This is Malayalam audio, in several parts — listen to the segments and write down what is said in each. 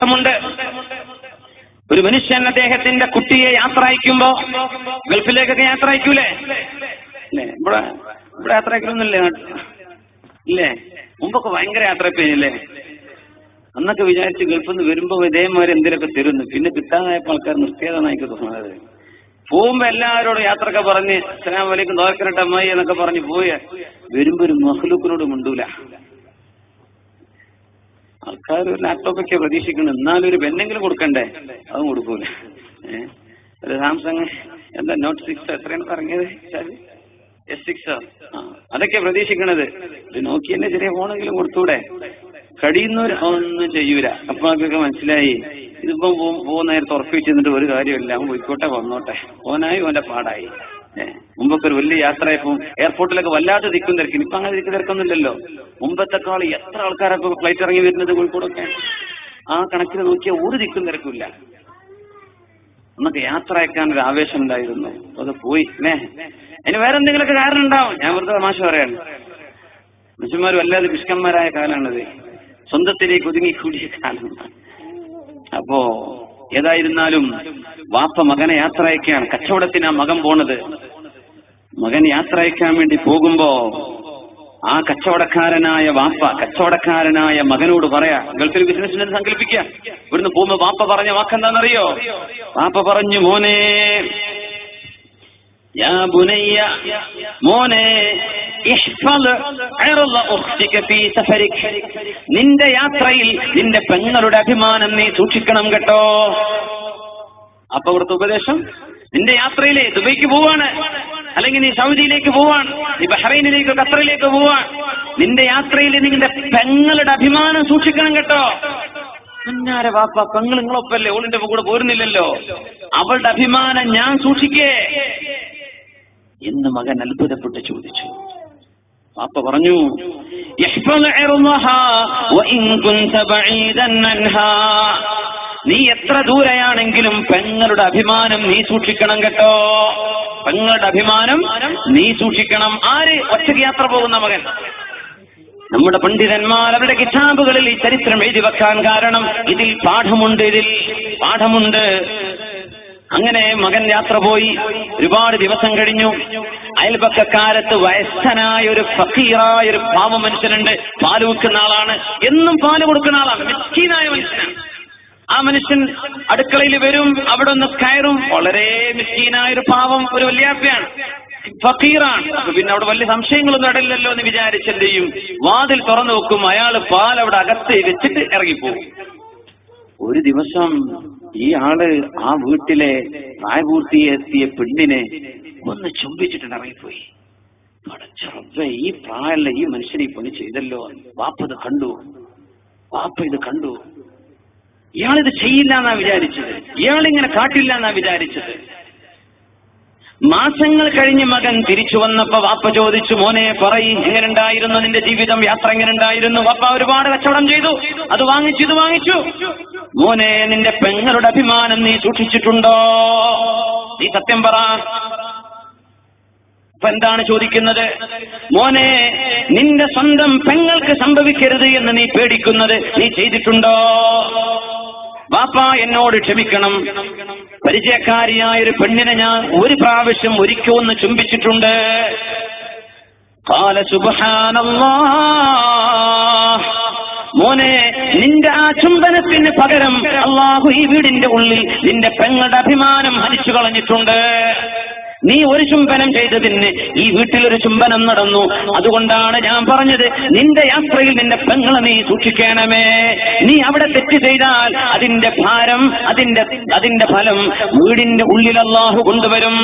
ഉണ്ട് ഒരു മനുഷ്യൻ അദ്ദേഹത്തിന്റെ കുട്ടിയെ യാത്ര അയക്കുമ്പോ ഗൾഫിലേക്കൊക്കെ യാത്ര അയക്കൂലേ? ഇവിടെ ഇവിടെ യാത്ര അയക്കലൊന്നുമില്ലേ ഇല്ലേ? മുമ്പൊക്കെ ഭയങ്കര യാത്ര പേനില്ലേ അന്നൊക്കെ വിചാരിച്ച് ഗൾഫിൽ നിന്ന് വരുമ്പോ ഇതേമാതിരി എന്തെങ്കിലുമൊക്കെ തരുന്നു. പിന്നെ കിട്ടാതായപ്പോ ആൾക്കാർ നിർത്തിയതാണ് എനിക്ക് തോന്നുന്നത് പോകുമ്പോ എല്ലാവരോടും യാത്രയൊക്കെ പറഞ്ഞ് അസ്സലാം വലൈക്കും ദോക്കനട്ടമ്മായി എന്നൊക്കെ പറഞ്ഞ് പോയ. വരുമ്പോ ഒരു മഹ്ലൂക്കിനോട് മിണ്ടൂല. ആൾക്കാർ ഒരു ലാപ്ടോപ്പൊക്കെ പ്രതീക്ഷിക്കുന്നത് എന്നാലും ഒരു പെണ്ണെങ്കിലും കൊടുക്കണ്ടേ? അതും കൊടുക്കൂല. ഏഹ് സാംസങ് എന്താ നോട്ട് സിക്സ് എത്രയാണ് പറഞ്ഞത്? എസ് സിക്സ് ആ? അതൊക്കെ പ്രതീക്ഷിക്കണത്. ഒരു നോക്കിയന്റെ ചെറിയ ഫോണെങ്കിലും കൊടുത്തൂടെ? കഴിയുന്നവർ ഒന്നും ചെയ്യൂല. അപ്പൊ അതൊക്കെ മനസ്സിലായി. ഇതിപ്പം പോകുന്ന നേരത്തെ ഉറപ്പിച്ചിരുന്നിട്ട് ഒരു കാര്യമില്ല അവൻ പോയിക്കോട്ടെ വന്നോട്ടെ. ഓനായി ഓന്റെ പാടായി. മുമ്പൊക്കെ ഒരു വലിയ യാത്രയപ്പം എയർപോർട്ടിലൊക്കെ വല്ലാതെ നിൽക്കും തിരക്കും. ഇപ്പൊ അങ്ങനെ ഇല്ലല്ലോ തിരക്കൊന്നുമില്ലല്ലോ. മുമ്പത്തെക്കാൾ എത്ര ആൾക്കാരൊക്കെ ഫ്ലൈറ്റ് ഇറങ്ങി വരുന്നത് കോഴിക്കോടൊക്കെ? ആ കണക്കിന് നോക്കിയാൽ ഒരു തിക്കും തിരക്കില്ല നമുക്ക് യാത്ര അയക്കാൻ ഒരു ആവേശം ഉണ്ടായിരുന്നു. അത് പോയി. അല്ലേ അതിന് വേറെ എന്തെങ്കിലുമൊക്കെ കാരണം ഉണ്ടാവും. ഞാൻ വെറുതെ തമാശ പറയാണ്. മനുഷ്യന്മാർ വല്ലാതെ ദുഷ്കന്മാരായ കാലമാണത് സ്വന്തത്തിലേക്ക് ഒതുങ്ങിക്കൂടിയ കാലം അപ്പോ ഏതായിരുന്നാലും വാപ്പ മകനെ യാത്ര അയക്കുകയാണ് കച്ചവടത്തിനാ മകൻ പോണത്. മകൻ യാത്ര അയക്കാൻ വേണ്ടി പോകുമ്പോ ആ കച്ചവടക്കാരനായ വാപ്പ കച്ചവടക്കാരനായ മകനോട് പറയാ ഗൾഫിൽ ബിസിനസ്സിനെ സങ്കല്പിക്കുക ഇവിടുന്ന് പോകുമ്പോ വാപ്പ പറഞ്ഞ വാക്കെന്താണെന്നറിയോ വാപ്പ പറഞ്ഞു മോനെ യാ ബുനയ്യ മോനെ നിന്റെ യാത്രയിൽ നിന്റെ പെങ്ങളുടെ അഭിമാനം നീ സൂക്ഷിക്കണം കേട്ടോ. അപ്പൊ ഇവിടുത്തെ ഉപദേശം? നിന്റെ യാത്രയിലെ ദുബൈക്ക് പോവാണ്. അല്ലെങ്കിൽ നീ സൗദിയിലേക്ക് പോവാണ്. നീ ബഹ്റൈനിലേക്ക് ഖത്തറിലേക്ക് പോവാൻ നിന്റെ യാത്രയിൽ നിന്റെ പെങ്ങളുടെ അഭിമാനം സൂക്ഷിക്കണം കേട്ടോ. പിന്നാരെ വാപ്പ പെങ്ങൾ നിങ്ങളൊപ്പല്ലേ? ഓളിന്റെ കൂടെ പോരുന്നില്ലല്ലോ. അവളുടെ അഭിമാനം ഞാൻ സൂക്ഷിക്കേ. എന്ന് മകൻ അത്ഭുതപ്പെട്ട് ചോദിച്ചു. വാപ്പ പറഞ്ഞു "യഹ്ഫദ് ഇർളഹാ വഇൻ കുൻത ബഈദൻ അൻഹാ." നീ എത്ര ദൂരെയാണെങ്കിലും പെങ്ങളുടെ അഭിമാനം നീ സൂക്ഷിക്കണം കേട്ടോ. പെങ്ങളുടെ അഭിമാനം നീ സൂക്ഷിക്കണം. ആര് ഒറ്റയ്ക്ക് യാത്ര പോകുന്ന മകൻ? നമ്മുടെ പണ്ഡിതന്മാർ അവരുടെ കിതാബുകളിൽ ഈ ചരിത്രം എഴുതി വെക്കാൻ കാരണം ഇതിൽ പാഠമുണ്ട് ഇതിൽ പാഠമുണ്ട്. അങ്ങനെ മകൻ യാത്ര പോയി. ഒരുപാട് ദിവസം കഴിഞ്ഞു. അയൽപക്കക്കാലത്ത് വയസ്സനായ ഒരു ഫക്കീറായ ഒരു പാവ മനുഷ്യനുണ്ട്. പാൽ വിൽക്കുന്ന ആളാണ്. എന്നും പാൽ കൊടുക്കുന്ന ആളാണ്. മിസ്കീനായ മനുഷ്യനാണ്. ആ മനുഷ്യൻ അടുക്കളയിൽ വരും അവിടെ ഒന്ന് കയറും. വളരെ മിസ്കീനായ ഒരു പാവം ഒരു വല്യാപ്പയാണ്. ഫക്കീറാണ്. അപ്പൊ പിന്നെ അവിടെ വലിയ സംശയങ്ങളൊന്നും ഇടയില്ലല്ലോ എന്ന് വിചാരിച്ചെന്ത് ചെയ്യും? വാതിൽ തുറന്നു വെക്കും. അയാൾ പാൽ അവിടെ അകത്ത് വെച്ചിട്ട് ഇറങ്ങിപ്പോകും. ഒരു ദിവസം ഈ ആൾ ആ വീട്ടിലെ പ്രായപൂർത്തിയെത്തിയ പെണ്ണിനെ ഒന്ന് ചുംബിച്ചിട്ട് ഇറങ്ങിപ്പോയി. ഈ പ്രായമുള്ള ഈ മനുഷ്യനെ പണി ചെയ്തല്ലോ വാപ്പ ഇത് കണ്ടു. വാപ്പ ഇത് കണ്ടു. ഇയാളിത് ചെയ്യില്ല എന്നാ വിചാരിച്ചത്. ഇയാളിങ്ങനെ കാട്ടില്ല എന്നാ വിചാരിച്ചത്. മാസങ്ങൾ കഴിഞ്ഞ് മകൻ തിരിച്ചു വന്നപ്പോ വാപ്പ ചോദിച്ചു മോനെ പറയും എങ്ങനെയുണ്ടായിരുന്നു നിന്റെ ജീവിതം? യാത്ര എങ്ങനെയുണ്ടായിരുന്നു? വാപ്പ ഒരുപാട് കച്ചവടം ചെയ്തു. അത് വാങ്ങിച്ചു ഇത് വാങ്ങിച്ചു. മോനെ നിന്റെ പെങ്ങളുടെ അഭിമാനം നീ സൂക്ഷിച്ചിട്ടുണ്ടോ? നീ സത്യം പറ. അപ്പൊ എന്താണ് ചോദിക്കുന്നത്? മോനെ നിന്റെ സ്വന്തം പെങ്ങൾക്ക് സംഭവിക്കരുത് എന്ന് നീ പേടിക്കുന്നത് നീ ചെയ്തിട്ടുണ്ടോ? വാപ്പ എന്നോട് ക്ഷമിക്കണം. പരിചയക്കാരിയായ ഒരു പെണ്ണിനെ ഞാൻ ഒരു പ്രാവശ്യം ഒരിക്കൽ ഒന്ന് ചുംബിച്ചിട്ടുണ്ട്. മോനെ നിന്റെ ആ ചുംബനത്തിന് പകരം അള്ളാഹു ഈ വീടിന്റെ ഉള്ളിൽ നിന്റെ പെങ്ങളുടെ അഭിമാനം ഹനിച്ചു കളഞ്ഞിട്ടുണ്ട്. നീ ഒരു ചുംബനം ചെയ്തതിന് ഈ വീട്ടിൽ ഒരു ചുംബനം നടന്നു. അതുകൊണ്ടാണ് ഞാൻ പറഞ്ഞത് നിന്റെ യാത്രയിൽ നിന്റെ പെങ്ങളെ നീ സൂക്ഷിക്കണമേ. നീ അവിടെ തെറ്റ് ചെയ്താൽ അതിന്റെ ഭാരം അതിന്റെ അതിന്റെ ഫലം വീടിന്റെ ഉള്ളിൽ അള്ളാഹു കൊണ്ടുവരും.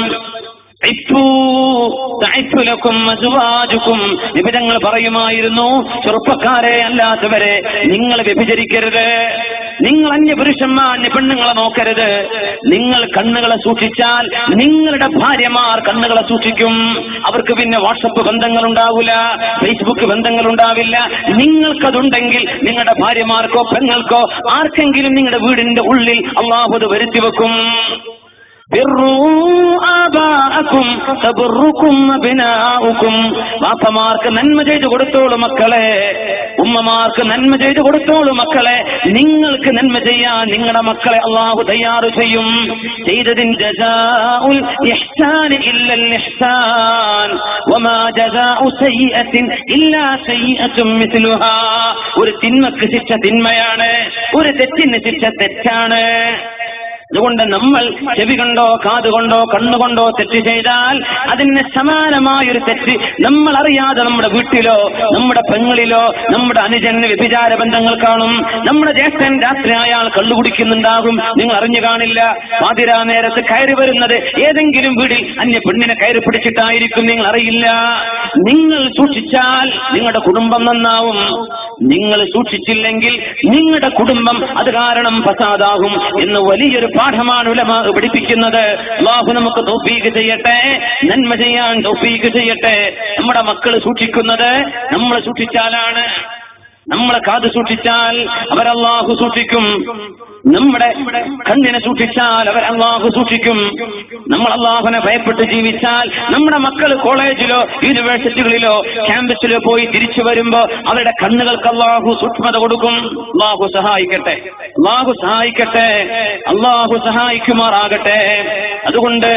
നിബിധങ്ങൾ പറയുമായിരുന്നു ചെറുപ്പക്കാരെ അല്ലാത്തവരെ നിങ്ങൾ വ്യഭിചരിക്കരുത്. നിങ്ങൾ അന്യ പുരുഷന്മാർ അന്യ പെണ്ണുങ്ങളെ നോക്കരുത്. നിങ്ങൾ കണ്ണുകളെ സൂക്ഷിച്ചാൽ നിങ്ങളുടെ ഭാര്യമാർ കണ്ണുകളെ സൂക്ഷിക്കും. അവർക്ക് പിന്നെ വാട്സപ്പ് ബന്ധങ്ങൾ ഉണ്ടാവില്ല ഫേസ്ബുക്ക് ബന്ധങ്ങൾ ഉണ്ടാവില്ല നിങ്ങൾക്കതുണ്ടെങ്കിൽ നിങ്ങളുടെ ഭാര്യമാർക്കോ പെങ്ങൾക്കോ ആർക്കെങ്കിലും നിങ്ങളുടെ വീടിന്റെ ഉള്ളിൽ അള്ളാഹുദ് വരുത്തി വെക്കും. വാപ്പമാർക്ക് നന്മ ചെയ്തു കൊടുത്തോളൂ മക്കളെ. ഉമ്മമാർക്ക് നന്മ ചെയ്തു കൊടുത്തോളൂ മക്കളെ. നിങ്ങൾക്ക് നന്മ ചെയ്യാൻ നിങ്ങളുടെ മക്കളെ അള്ളാഹു തയ്യാറ് ചെയ്യും. ചെയ്തതിന്റെ ഒരു തിന്മക്ക് ശിക്ഷ തിന്മയാണ്. ഒരു തെറ്റിന് ശിക്ഷ തെറ്റാണ്. അതുകൊണ്ട് നമ്മൾ ചെവി കൊണ്ടോ കാതുകൊണ്ടോ കണ്ണുകൊണ്ടോ തെറ്റ് ചെയ്താൽ അതിന് സമാനമായൊരു തെറ്റ് നമ്മൾ അറിയാതെ നമ്മുടെ വീട്ടിലോ നമ്മുടെ പെങ്ങളിലോ നമ്മുടെ അനുജന് വ്യഭിചാര ബന്ധങ്ങൾ കാണും. നമ്മുടെ ജ്യേഷ്ഠൻ രാത്രി അയാൾ കള്ളു കുടിക്കുന്നുണ്ടാകും. നിങ്ങൾ അറിഞ്ഞു കാണില്ല. പാതിരാ നേരത്ത് കയറി വരുന്നത് ഏതെങ്കിലും വീടിൽ അന്യ പെണ്ണിനെ കയറി പിടിച്ചിട്ടായിരിക്കും. നിങ്ങൾ അറിയില്ല. നിങ്ങൾ സൂക്ഷിച്ചാൽ നിങ്ങളുടെ കുടുംബം നന്നാവും. നിങ്ങൾ സൂക്ഷിച്ചില്ലെങ്കിൽ നിങ്ങളുടെ കുടുംബം അത് കാരണം ഫസാദാകും എന്ന് വലിയൊരു പാഠമാണ് പഠിപ്പിക്കുന്നത്. അള്ളാഹു നമുക്ക് തൗഫീഖ് ചെയ്യട്ടെ നന്മ ചെയ്യാൻ തൗഫീഖ് ചെയ്യട്ടെ. നമ്മുടെ മക്കൾ സൂക്ഷിക്കുന്നത് നമ്മൾ സൂക്ഷിച്ചാലാണ്. നമ്മളെ കാത് സൂക്ഷിച്ചാൽ അവരല്ലാഹു സൂക്ഷിക്കും. നമ്മുടെ കണ്ണിനെ സൂക്ഷിച്ചാൽ അവർ അള്ളാഹു സൂക്ഷിക്കും. നമ്മൾ അള്ളാഹുനെ ഭയപ്പെട്ട് ജീവിച്ചാൽ നമ്മുടെ മക്കൾ കോളേജിലോ യൂണിവേഴ്സിറ്റികളിലോ ക്യാമ്പസിലോ പോയി തിരിച്ചു വരുമ്പോ അവരുടെ കണ്ണുകൾക്ക് അള്ളാഹു സൂക്ഷ്മത കൊടുക്കും. അള്ളാഹു സഹായിക്കട്ടെ. അള്ളാഹു സഹായിക്കട്ടെ. അള്ളാഹു സഹായിക്കുമാറാകട്ടെ. അതുകൊണ്ട്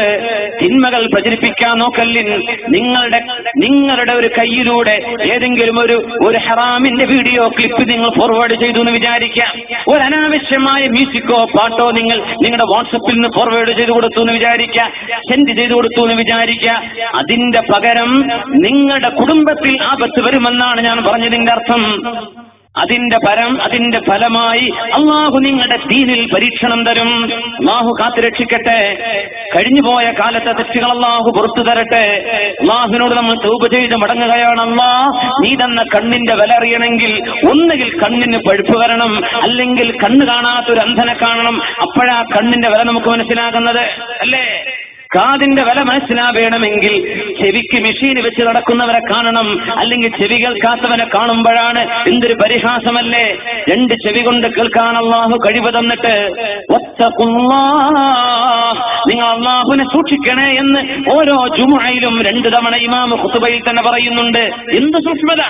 തിന്മകൾ പ്രചരിപ്പിക്കാൻ നോക്കല്ലിൻ. നിങ്ങളുടെ നിങ്ങളുടെ ഒരു കയ്യിലൂടെ ഏതെങ്കിലും ഒരു ഒരു ഹറാമിന്റെ വീഡിയോ ക്ലിപ്പ് നിങ്ങൾ ഫോർവേഡ് ചെയ്തു എന്ന് വിചാരിക്കാം. ഒരു അനാവശ്യമായ മ്യൂസിക്കോ പാട്ടോ നിങ്ങൾ നിങ്ങളുടെ വാട്സപ്പിൽ നിന്ന് ഫോർവേഡ് ചെയ്തു കൊടുത്തു എന്ന് വിചാരിക്കാം. സെൻഡ് ചെയ്തു കൊടുത്തു എന്ന് വിചാരിക്കാം. അതിന്റെ പകരം നിങ്ങളുടെ കുടുംബത്തിൽ ആപത്ത് വരുമെന്നാണ് ഞാൻ പറഞ്ഞതിന്റെ അർത്ഥം അതിന്റെ പരം അതിന്റെ ഫലമായി അള്ളാഹു നിങ്ങളുടെ തീനിൽ പരീക്ഷണം തരും. അള്ളാഹു കാത്തുരക്ഷിക്കട്ടെ. കഴിഞ്ഞുപോയ കാലത്തെ തെറ്റുകൾ അള്ളാഹു പുറത്തു തരട്ടെ. അള്ളാഹുവിനോട് നമ്മൾ തൂപ ചെയ്ത് മടങ്ങുകയാണ് അള്ളാ. നീ തന്ന കണ്ണിന്റെ വില അറിയണമെങ്കിൽ ഒന്നുകിൽ കണ്ണിന് പഴുപ്പ് വരണം അല്ലെങ്കിൽ കണ്ണ് കാണാത്തൊരു അന്ധനെ കാണണം. അപ്പോഴാ കണ്ണിന്റെ വില നമുക്ക് മനസ്സിലാകുന്നത്. അല്ലേ? കാതിന്റെ വില മനസ്സിലാവേണമെങ്കിൽ ചെവിക്ക് മെഷീൻ വെച്ച് നടക്കുന്നവരെ കാണണം. അല്ലെങ്കിൽ ചെവി കേൾക്കാത്തവനെ കാണുമ്പോഴാണ് എന്തൊരു പരിഹാസമല്ലേ? രണ്ട് ചെവി കൊണ്ട് കേൾക്കാൻ അള്ളാഹു കഴിവ് തന്നിട്ട്. നിങ്ങൾ അള്ളാഹുവിനെ സൂക്ഷിക്കണേ എന്ന് ഓരോ ചുമയിലും രണ്ടു തവണ ഇമാമ് കുത്തുബയിൽ തന്നെ പറയുന്നുണ്ട്. എന്ത് സൂക്ഷ്മത?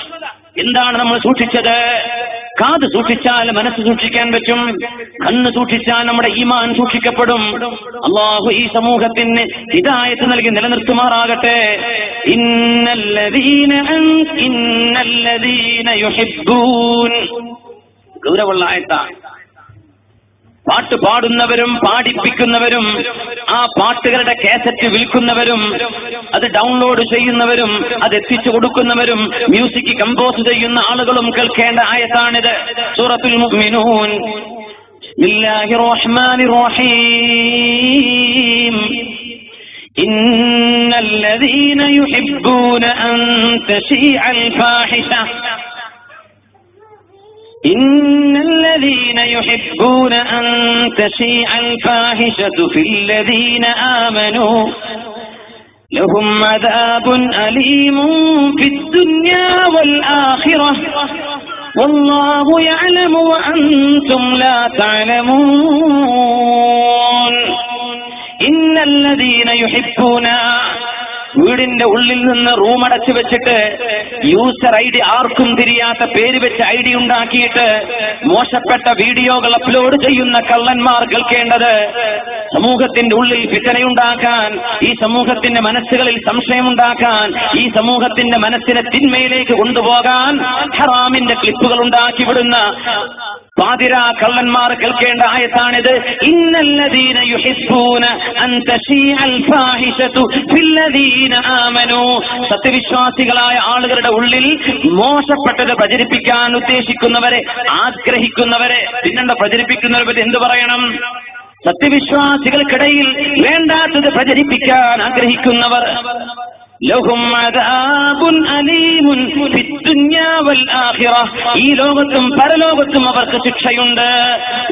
എന്താണ് നമ്മൾ സൂക്ഷിച്ചത്? കാത് സൂക്ഷിച്ചാൽ മനസ്സ് സൂക്ഷിക്കാൻ പറ്റും കണ്ണ് സൂക്ഷിച്ചാൽ നമ്മുടെ ഈമാൻ സൂക്ഷിക്കപ്പെടും. അള്ളാഹു ഈ സമൂഹത്തിന് ഹിദായത്ത് നൽകി നിലനിർത്തുമാറാകട്ടെ. ഇന്നല്ലദീന ഇന്നല്ലദീന ആയത്താണ്. പാട്ട് പാടുന്നവരും പാടിപ്പിക്കുന്നവരും ആ പാട്ടുകളുടെ കാസറ്റ് വിൽക്കുന്നവരും അത് ഡൗൺലോഡ് ചെയ്യുന്നവരും അത് എത്തിച്ചു കൊടുക്കുന്നവരും മ്യൂസിക് കമ്പോസ് ചെയ്യുന്ന ആളുകളും കേൾക്കേണ്ട ആയതാണിത് സൂറത്തുൽ മുഅ്മിനൂൻ. റഹ്മാനിർ റഹീം ഇന്നല്ലദീന യുഹിബ്ബൂന അൻ തശീഅൽ ഫാഹിഷ. إن الذين يحبون أن تشيع الفاحشة في الذين آمنوا لهم عذاب أليم في الدنيا والآخرة. والله يعلم وأنتم لا تعلمون. إن الذين يحبون വീടിന്റെ ഉള്ളിൽ നിന്ന് റൂം അടച്ചു വെച്ചിട്ട് യൂസർ ഐ ഡി ആർക്കും തിരിയാത്ത പേര് വെച്ച് ഐ ഡി ഉണ്ടാക്കിയിട്ട് മോശപ്പെട്ട വീഡിയോകൾ അപ്ലോഡ് ചെയ്യുന്ന കള്ളന്മാർ കേൾക്കേണ്ടത് സമൂഹത്തിന്റെ ഉള്ളിൽ ഫിത്തനയുണ്ടാക്കാൻ ഈ സമൂഹത്തിന്റെ മനസ്സുകളിൽ സംശയമുണ്ടാക്കാൻ ഈ സമൂഹത്തിന്റെ മനസ്സിനെ തിന്മയിലേക്ക് കൊണ്ടുപോകാൻ ഹറാമിന്റെ ക്ലിപ്പുകൾ ഉണ്ടാക്കി വിടുന്ന പാതിര കള്ളന്മാർ കേൾക്കേണ്ട ആയത്താണിത്. ഇന്നല്ലദീന സത്യവിശ്വാസികളായ ആളുകളുടെ ഉള്ളിൽ മോശപ്പെട്ടത് പ്രചരിപ്പിക്കാൻ ഉദ്ദേശിക്കുന്നവരെ ആഗ്രഹിക്കുന്നവരെ പിന്നെന്താ പ്രചരിപ്പിക്കുന്നവരെ പറ്റി എന്ത് പറയണം? സത്യവിശ്വാസികൾക്കിടയിൽ വേണ്ടാത്തത് പ്രചരിപ്പിക്കാൻ ആഗ്രഹിക്കുന്നവർ. ലഹും അദാബുൻ അലീമുൻ വൽ ആഖിറ. ഈ ലോകത്തും പരലോകത്തും അവർക്ക് ശിക്ഷയുണ്ട്.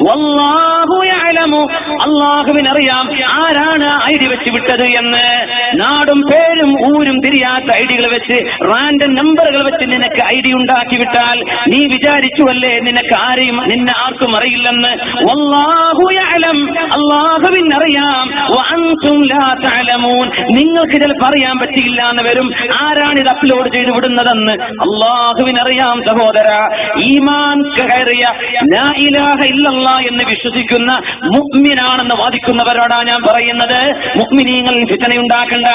വല്ലാഹു യഅലമു. അള്ളാഹുവിനറിയാം ആരാണ് ഐഡി വെച്ച് വിട്ടത് എന്ന്. നാടും പേരും ഊരും തിരിയാത്ത ഐഡികൾ വെച്ച് റാൻഡം നമ്പറുകൾ വെച്ച് നിനക്ക് ഐഡി ഉണ്ടാക്കി വിട്ടാൽ നീ വിചാരിച്ചുവല്ലേ നിനക്ക് ആരെയും നിന്നെ ആർക്കും അറിയില്ലെന്ന്. വല്ലാഹു യഅലം. അള്ളാഹുവിനറിയാം. വഅൻതും ലാ തഅലമൂൻ. നിങ്ങൾക്ക് ചിലപ്പോൾ അറിയാൻ പറ്റിയില്ല. എന്ന് വരും. ആരാണ് ഇത് അപ്ലോഡ് ചെയ്ത് വിടുന്നതെന്ന് അള്ളാഹുവിനറിയാം സഹോദര. ഈമാൻ കയറിയ ഇലാഹ ഇല്ലല്ലാ എന്ന് വിശ്വസിക്കുന്ന മുഗ്മിനാണെന്ന് വാദിക്കുന്നവരോടാ ഞാൻ പറയുന്നത്. മുഗ്മിനീങ്ങൾ ഫിത്തനയുണ്ടാക്കണ്ട.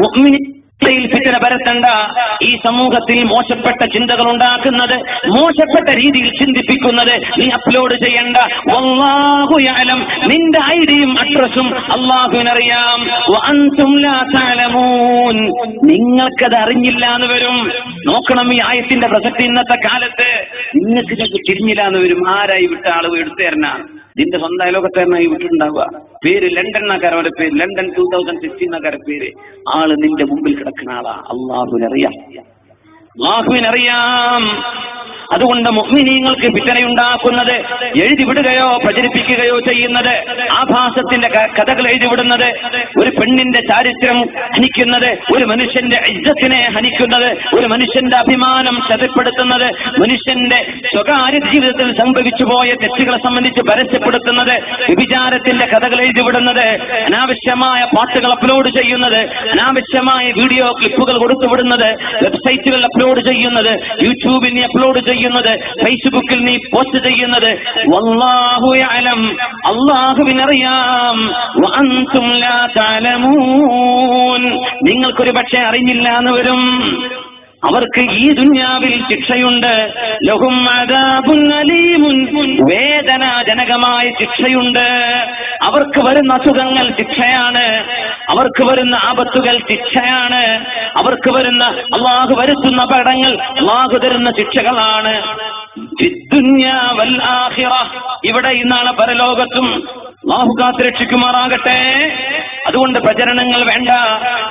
മുഅ്മിനി യിൽ ഫിത്തന പരത്തണ്ട. ഈ സമൂഹത്തിൽ മോശപ്പെട്ട ചിന്തകൾ ഉണ്ടാക്കുന്നത് മോശപ്പെട്ട രീതിയിൽ ചിന്തിപ്പിക്കുന്നത് നീ അപ്ലോഡ് ചെയ്യണ്ട. യഅലം നിന്റെ ഐഡിയും അഡ്രസ്സും അള്ളാഹുവിനറിയാം. നിങ്ങൾക്കത് അറിഞ്ഞില്ല എന്ന് വരും. നോക്കണം ഈ ആയത്തിന്റെ പ്രസക്തി ഇന്നത്തെ കാലത്ത്. നിങ്ങൾക്ക് തിരിഞ്ഞില്ല എന്ന് വരും. ആരായി വിട്ട ആളുകൾ എടുത്തു തരണാണ് നിന്റെ സ്വന്തം അയലോകത്തേനായി വിട്ടിട്ടുണ്ടാവുക പേര് ലണ്ടൻ നഗരം പേര്? ലണ്ടൻ ടൂ തൗസൻഡ് സിക്സ്റ്റീൻ നഗര പേര്? ആൾ നിന്റെ മുമ്പിൽ കിടക്കുന്ന ആളാ. അള്ളാഹുവിനറിയാം. അള്ളാഹുവിനറിയാം. അതുകൊണ്ട് മുഹ്മിനീങ്ങൾക്ക് എഴുതി വിടുകയോ പ്രചരിപ്പിക്കുകയോ ചെയ്യുന്നത് ആഭാസത്തിന്റെ കഥകൾ എഴുതി വിടുന്നത് ഒരു പെണ്ണിന്റെ ചാരിത്രം ഹനിക്കുന്നത് ഒരു മനുഷ്യന്റെ ഇജ്ജത്തിനെ ഹനിക്കുന്നത് ഒരു മനുഷ്യന്റെ അഭിമാനം ചതിപ്പെടുത്തുന്നത് മനുഷ്യന്റെ സ്വകാര്യ ജീവിതത്തിൽ സംഭവിച്ചു പോയ തെറ്റുകളെ സംബന്ധിച്ച് പരസ്യപ്പെടുത്തുന്നത് വിചാരത്തിന്റെ കഥകൾ എഴുതി വിടുന്നത് അനാവശ്യമായ പാട്ടുകൾ അപ്ലോഡ് ചെയ്യുന്നത് അനാവശ്യമായ വീഡിയോ ക്ലിപ്പുകൾ കൊടുത്തുവിടുന്നത് വെബ്സൈറ്റുകൾ അപ്ലോഡ് ചെയ്യുന്നത് യൂട്യൂബിനെ അപ്ലോഡ് ചെയ്യുന്നത് ഫേസ്ബുക്കിൽ നീ പോസ്റ്റ് ചെയ്യുന്നത്? വല്ലാഹു യഅലം. അള്ളാഹുവിനറിയാം. വഅൻതും ലാ തഅലമൂൻ. നിങ്ങൾക്കൊരു പക്ഷെ അറിഞ്ഞില്ല എന്ന് വരും. അവർക്ക് ഈ ദുന്യാവിൽ ശിക്ഷയുണ്ട്. ലഹും വേദനാജനകമായ ശിക്ഷയുണ്ട്. അവർക്ക് വരുന്ന അസുഖങ്ങൾ ശിക്ഷയാണ്. അവർക്ക് വരുന്ന ആപത്തുകൾ ശിക്ഷയാണ്. അവർക്ക് വരുന്ന അള്ളാഹു വരുത്തുന്ന പടങ്ങൾ അള്ളാഹു തരുന്ന ശിക്ഷകളാണ്. ഇവിടെ ഇന്നാണ് പരലോകത്തും അള്ളാഹു കാത്തുരക്ഷിക്കുമാറാകട്ടെ. അതുകൊണ്ട് പ്രചരണങ്ങൾ വേണ്ട.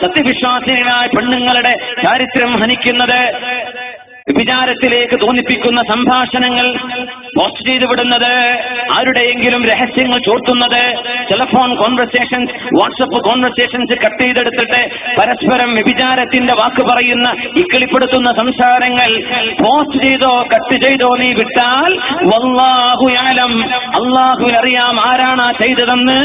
സത്യവിശ്വാസികളായ പെണ്ണുങ്ങളുടെ ചാരിത്രം ഹനിക്കുന്നത്. വിചാരത്തിലേക്ക് തോന്നിപ്പിക്കുന്ന സംഭാഷണങ്ങൾ പോസ്റ്റ് ചെയ്ത് വിടുന്നത്? ആരുടെയെങ്കിലും രഹസ്യങ്ങൾ ചോർത്തുന്നത്? Telephone conversations WhatsApp conversations cut ചെയ്തെടുത്തിട്ട് പരസ്പരം വ്യഭിചാരത്തിന്റെ വാക്ക് പറയുന്ന ഇക്കിളിപ്പെടുത്തുന്ന സംസാരങ്ങൾ പോസ്റ്റ് ചെയ്തോ കട്ട് ചെയ്തോ നീ വിട്ടാൽ വല്ലാഹുയാലം അറിയാം ആരാണ് ചെയ്തതെന്ന്.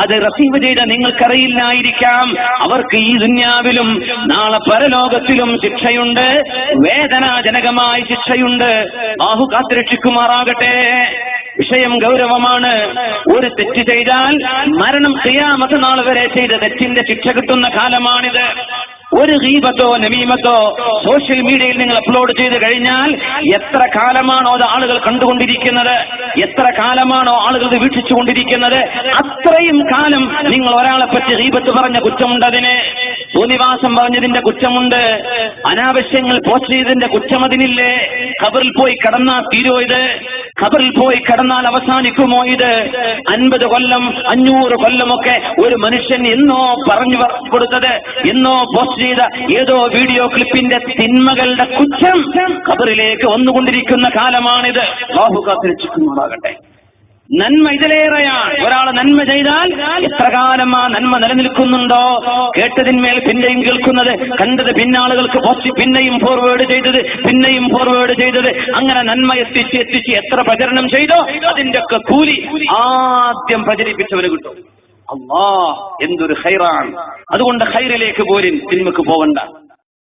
അത് റസീവ് ചെയ്ത നിങ്ങൾക്കറിയില്ലായിരിക്കാം. അവർക്ക് ഈ ദുന്യാവിലും നാളെ പരലോകത്തിലും ശിക്ഷയുണ്ട്. വേദനാജനകമായ ശിക്ഷയുണ്ട്. ബാഹു കാത്തുരക്ഷിക്കുമാറാകട്ടെ. വിഷയം ഗൗരവമാണ്. ഒരു തെറ്റ് ചെയ്താൽ മരണം ചെയ്യാമത്തെ നാൾ വരെ ചെയ്ത തെറ്റിന്റെ ശിക്ഷ കിട്ടുന്ന കാലമാണിത്. ഒരു ഗീപത്തോ നമീമത്തോ സോഷ്യൽ മീഡിയയിൽ നിങ്ങൾ അപ്ലോഡ് ചെയ്ത് കഴിഞ്ഞാൽ എത്ര കാലമാണോ അത് ആളുകൾ കണ്ടുകൊണ്ടിരിക്കുന്നത്? എത്ര കാലമാണോ ആളുകൾ വീക്ഷിച്ചുകൊണ്ടിരിക്കുന്നത്? അത്രയും കാലം നിങ്ങൾ ഒരാളെ പറ്റി ഗീബത്ത് പറഞ്ഞ കുറ്റമുണ്ടതിന്. ഭൂനിവാസം പറഞ്ഞതിന്റെ കുറ്റമുണ്ട്. അനാവശ്യങ്ങൾ പോസ്റ്റ് ചെയ്തതിന്റെ കുറ്റം അതിനില്ലേ ഖബറിൽ പോയി കടന്നാ തീരോ ഇത്? ഖബറിൽ പോയി കടന്നാൽ അവസാനിക്കുമോ ഇത്? അൻപത് കൊല്ലം അഞ്ഞൂറ് കൊല്ലമൊക്കെ ഒരു മനുഷ്യൻ എന്നോ പറഞ്ഞു കൊടുത്തത് എന്നോ പോസ്റ്റ് ചെയ്ത ഏതോ വീഡിയോ ക്ലിപ്പിന്റെ തിന്മകളുടെ കുറ്റം ഖബറിലേക്ക് വന്നുകൊണ്ടിരിക്കുന്ന കാലമാണിത്. ബാഹു കാത്തിരക്ഷിക്കുമാറാകട്ടെ നന്മ ഇതിലേറെയാണ്. ഒരാൾ നന്മ ചെയ്താൽ എത്ര കാലം ആ നന്മ നിലനിൽക്കുന്നുണ്ടോ? കേട്ടതിന്മേൽ പിന്നെയും കേൾക്കുന്നത് കണ്ടത് പിന്നാളുകൾക്ക് പോസ്റ്റ് പിന്നെയും ഫോർവേഡ് ചെയ്തത് പിന്നെയും ഫോർവേഡ് ചെയ്തത്. അങ്ങനെ നന്മ എത്തിച്ച് എത്തിച്ച് എത്ര പ്രചരണം ചെയ്തോ അതിന്റെ ഒക്കെ കൂലി ആദ്യം പ്രചരിപ്പിച്ചവന് കിട്ടും. അള്ളാ എന്തൊരു ഹൈറാണ്. അതുകൊണ്ട് ഹൈറിലേക്ക് പോലും സിനിമക്ക് പോകണ്ട.